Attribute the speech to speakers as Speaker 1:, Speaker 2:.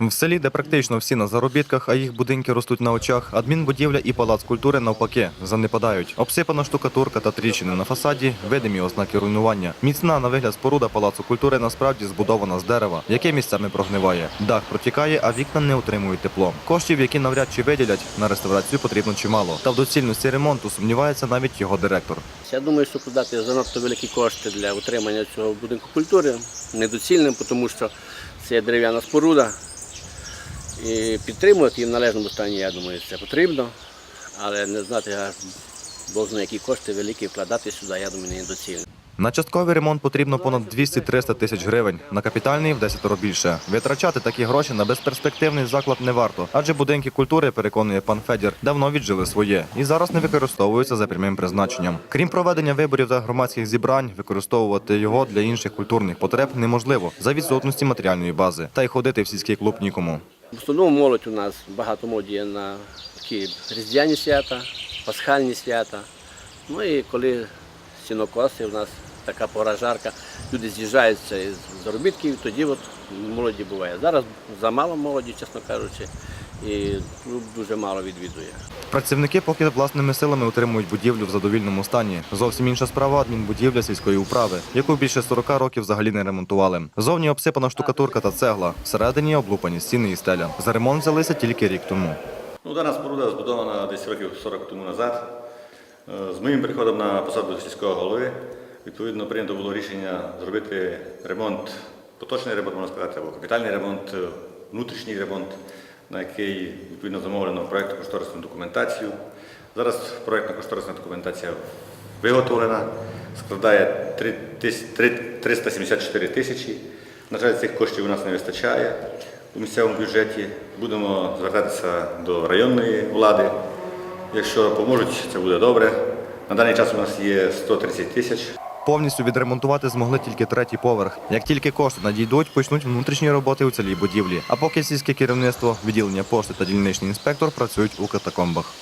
Speaker 1: В селі, де практично всі на заробітках, а їх будинки ростуть на очах, адмінбудівля і палац культури навпаки занепадають. Обсипана штукатурка та тріщини на фасаді, видимі ознаки руйнування. Міцна на вигляд споруда палацу культури насправді збудована з дерева, яке місцями прогниває. Дах протікає, а вікна не утримують тепло. Коштів, які навряд чи виділять, на реставрацію потрібно чимало. Та в доцільності ремонту сумнівається навіть його директор.
Speaker 2: Я думаю, що подати занадто великі кошти для утримання цього будинку культури недоцільним, тому що це дерев'яна споруда. І підтримувати її в належному стані, я думаю, це потрібно. Але не знати, Бог знає, які кошти великі вкладати сюди, я думаю, недоцільно.
Speaker 1: На частковий ремонт потрібно понад 200-300 тисяч гривень, на капітальний в 10 більше. Витрачати такі гроші на безперспективний заклад не варто, адже будинки культури, переконує пан Федір, давно віджили своє і зараз не використовуються за прямим призначенням. Крім проведення виборів та громадських зібрань, використовувати його для інших культурних потреб неможливо за відсутності матеріальної бази, та й ходити в сільський клуб нікому.
Speaker 2: В основному молодь у нас багато молоді є на такі різдвяні свята, пасхальні свята. Ну і коли сінокоси, у нас така пора жарка, люди з'їжджаються із заробітків, тоді от молоді буває. Зараз замало молоді, чесно кажучи, і клуб дуже мало відвідує.
Speaker 1: Працівники поки власними силами утримують будівлю в задовільному стані. Зовсім інша справа адмінбудівля сільської управи, яку більше 40 років взагалі не ремонтували. Зовні обсипана штукатурка та цегла, всередині облупані стіни і стеля. За ремонт взялися тільки рік тому.
Speaker 3: Ну, дана споруда збудована десь років 40 тому назад. Е, З моїм приходом на посаду сільського голови відповідно прийнято було рішення зробити ремонт, поточний ремонт, можна сказати, або капітальний ремонт, е, внутрішній ремонт, на який відповідно замовлено проєктну кошторисну документацію. Зараз проєктна кошторисна документація виготовлена, складає 3 тис- 374 тисячі. На жаль, цих коштів у нас не вистачає у місцевому бюджеті. Будемо звертатися до районної влади. Якщо поможуть, це буде добре. На даний час у нас є 130 тисяч.
Speaker 1: Повністю відремонтувати змогли тільки третій поверх. Як тільки кошти надійдуть, почнуть внутрішні роботи у цілій будівлі. А поки сільське керівництво, відділення пошти та дільничний інспектор працюють у катакомбах.